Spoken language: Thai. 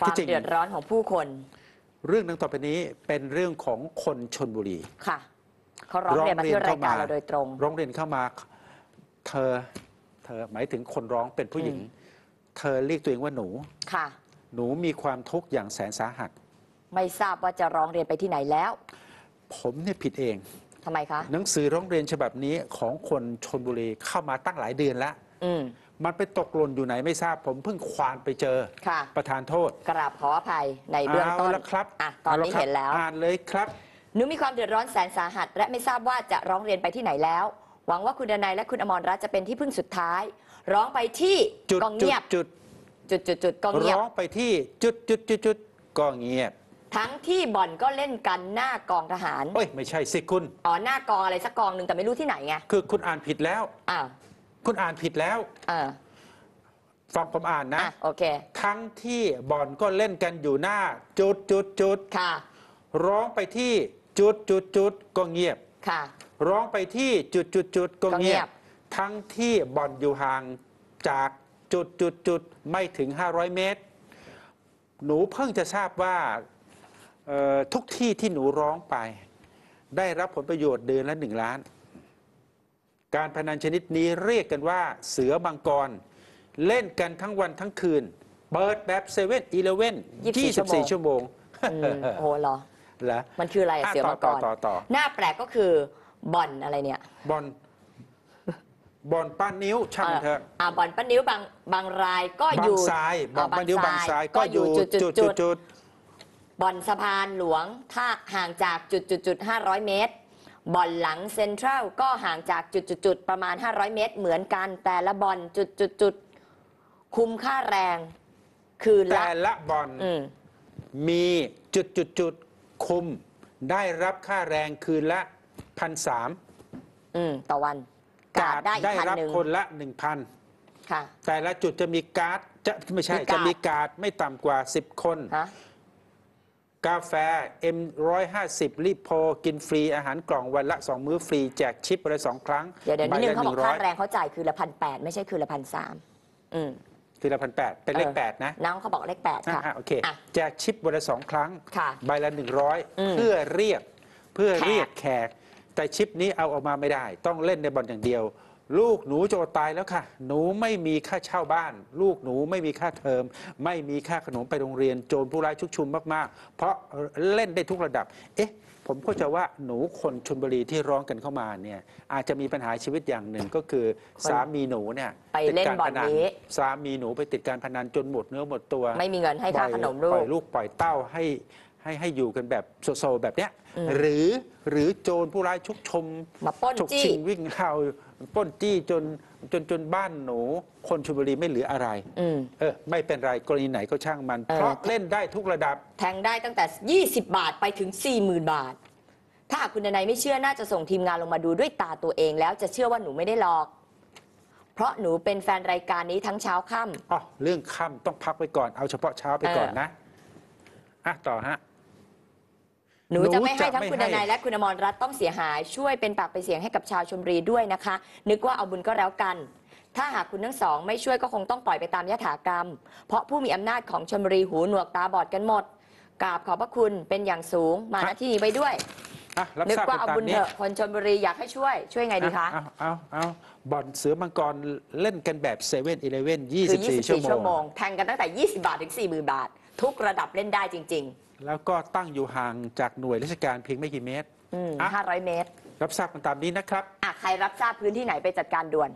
ความที่จริงเดือดร้อนของผู้คน เรื่องดังต่อไปนี้เป็นเรื่องของคนชนบุรีค่ะเขาร้องเรียนมาที่รายการเราโดยตรงร้องเรียนเข้ามา เธอเธอหมายถึงคนร้องเป็นผู้หญิงอืมเธอเรียกตัวเองว่าหนูค่ะ หนูมีความทุกข์อย่างแสนสาหัส ไม่ทราบว่าจะร้องเรียนไปที่ไหนแล้ว ผมเนี่ยผิดเองทำไมคะหนังสือร้องเรียนฉบับนี้ของคนชนบุรีเข้ามาตั้งหลายเดือนแล้วอื มมันไปตกหล่นอยู่ไหนไม่ทราบผมเพิ่งควานไปเจอ ค่ะ ประธานโทษกราบขออภัยในเบื้องต้นาละครับอะตอนนี้าะครับเห็นแล้ว อ่านเลยครับ หนูมีความเดือดร้อนแสนสาหัส และไม่ทราบว่าจะร้องเรียนไปที่ไหนแล้ว หวังว่าคุณดนัยและคุณอมรรัตน์จะเป็นที่พึ่งสุดท้าย ร้องไปที่จุดก็จุเงีดยบ จุดจุดจุดจุดก็เงียบ ร้องไปที่จุดจุดจุดจุดก็เงียบทั้งที่บ่อนก็เล่นกันหน้ากองทหารเอ้ยไม่ใช่สิคุณอ๋อหน้ากองอะไรสักกองหนึ่งแต่ไม่รู้ที่ไหนไงคือคุณอ่านผิดแล้วอ่า คุณอ่านผิดแล้วอ่าฟังผมอ่านนะ อะโอเค ทั้งที่บ่อนก็เล่นกันอยู่หน้า จุดจุดจุดค่ะ ร้องไปที่จุดจุดจุดก็เงียบ ค่ะ ร้องไปที่จุดจุดจุดก็ก็เงีเงียยบ บ ทั้งที่บ่อนอยู่ห่างจากจุดจุดจุดไม่ถึง 500 เมตร หนูเพิ่งจะทราบว่าเอ่อทุกที่ที่หนูร้องไป ได้รับผลประโยชน์เดือนละหนึ่งล้าน การพนันชนิดนี้เรียกกันว่าเสือมังกร เล่นกันทั้งวันทั้งคืน เปิดแบบเซเว่นอีเลเว่น24ชั่วโมงอืมโอ้โหเหรอเหรอมันคืออะไรอะอะเสือมังกต่อรต่อต่อหน้าแปลกก็คือบ่อนอะไรเนี่ยบอลบอลป้านิ้วช่างมันเถอะอ่าบ่อนป้านิ้วบางบางรายก็บาองยู่ทรายบอลอ่ป้านิ้วบางทรายก็อยู่จุดจุดจุดจุดบ่อนสะพานหลวงถ้าห่างจากจุดจุดจุด500เมตร บ่อนหลังเซ็นทรัลก็ห่างจากจุดจุดจุดประมาณ 500 เมตร เหมือนกันแต่ละบ่อนจุดจุดจุดคุมค่าแรง คืนละแต่ละบอลอืมมีจุดจุดจุดคุม ได้รับค่าแรงคืนละพันสามอืมต่อวันกาดได้อีกได้พันรับหนึ่งคนละหนึ่งพันค่ะ แต่ละจุดจะมีการ์ดจะไม่ใช่มีการ์ด จะมีการ์ดไม่ต่ำกว่า 10 คน ฮะ กาแฟ M150 รีบโพลกินฟรีอาหารกล่องวันละ 2 มื้อฟรี แจกชิปวันละสองครั้งเดี๋ยวเดี๋ยวนิดนึงเขาบอกใละค่า100แรงเขาจ่ายคืนละพันแปดไม่ใช่คืนละพันสามอืมคือละพันแปดเป็นเลขเออแปดนะ น้องเขาบอกเลขแปดค่ะอะโอเคอะแจกชิปวันละสองครั้งค่ะใบละอืม100เพื่อเรียกเพื่อเรียกแขกแขก แต่ชิปนี้เอาออกมาไม่ได้ ต้องเล่นในบอลอย่างเดียว ลูกหนูจะอดตายแล้วค่ะ หนูไม่มีค่าเช่าบ้าน ลูกหนูไม่มีค่าเทอม ไม่มีค่าขนมไปโรงเรียน โจรผู้ร้ายชุกชุมมากๆ เพราะเล่นได้ทุกระดับ เอ๊ะ ผมเข้าใจว่าหนูคนชนบุรีที่ร้องกันเข้ามาเนี่ยอาจจะมีปัญหาชีวิตอย่างหนึ่งก็คือคนสามีหนูเนี่ยไปเล่นติดการบ่อนพนี้ สามีหนูไปติดการพนันจนหมดเนื้อหมดตัว ไม่มีเงินให้ค่าขนมลูปล่ก อยลูกปล่อยเต้าให้ ให้ให้อยู่กันแบบโซๆแบบเนี้ยอืมหรือหรือโจรผู้ร้ายชุกชมมาปล้นฉกจี้ ชิงวิ่งเข้าปล้นจี้จนจนจนบ้านหนู คนชลบุรีไม่เหลืออะไรอืม เออไม่เป็นไรกรณีไหนก็ช่างมัน เออ เพราะเล่นได้ทุกระดับ แทงได้ตั้งแต่ 20 บาทไปถึง 40,000 บาท ถ้าหากคุณดนัยไม่เชื่อน่าจะส่งทีมงานลงมาดูด้วยตาตัวเองแล้วจะเชื่อว่าหนูไม่ได้หลอก เพราะหนูเป็นแฟนรายการนี้ทั้งเช้าค่ำ อ๋อเรื่องค่ำต้องพักไว้ก่อนเอาเฉพาะเช้าไปก่อนเออนะอะต่อฮะ หนูจะไม่ให้ทั้งหนูจะไม่คุณดนัยให้และคุณอมรรัตน์ต้องเสียหาย ช่วยเป็นปากเป็นเสียงให้กับชาวชลบุรีด้วยนะคะ นึกว่าเอาบุญก็แล้วกัน ถ้าหากคุณทั้งสอง ไม่ช่วยก็คงต้องปล่อยไปตามยถากรรม เพราะผู้มีอำนาจของชลบุรีหูหนวกตาบอดกันหมดกราบขอบพระคุณเป็นอย่างสูงมาณที่นี้ไปด้วยอะรับนึกทราบว่ากันเอาตามบุญนี้เถอะคนชลบุรีอยากให้ช่วย ช่วยไงดีคะเอาเอาเอาบ่อนเสือมังกรเล่นกันแบบเซเว่นอีเลเว่นยี่คืสิอบสี่ชั่ว24ชั่วโมโมงงแทงกันตั้งแต่ 20 บาท ถึง 40,000 บาท ทุกระดับเล่นได้จริง แล้วก็ตั้งอยู่ห่างจากหน่วยราชการเพียงไม่กี่เมตรๆอืมอะ500เมตร รับทราบกันตามนี้นะครับ อะใครรับทราบพื้นที่ไหนไปจัดการด่วน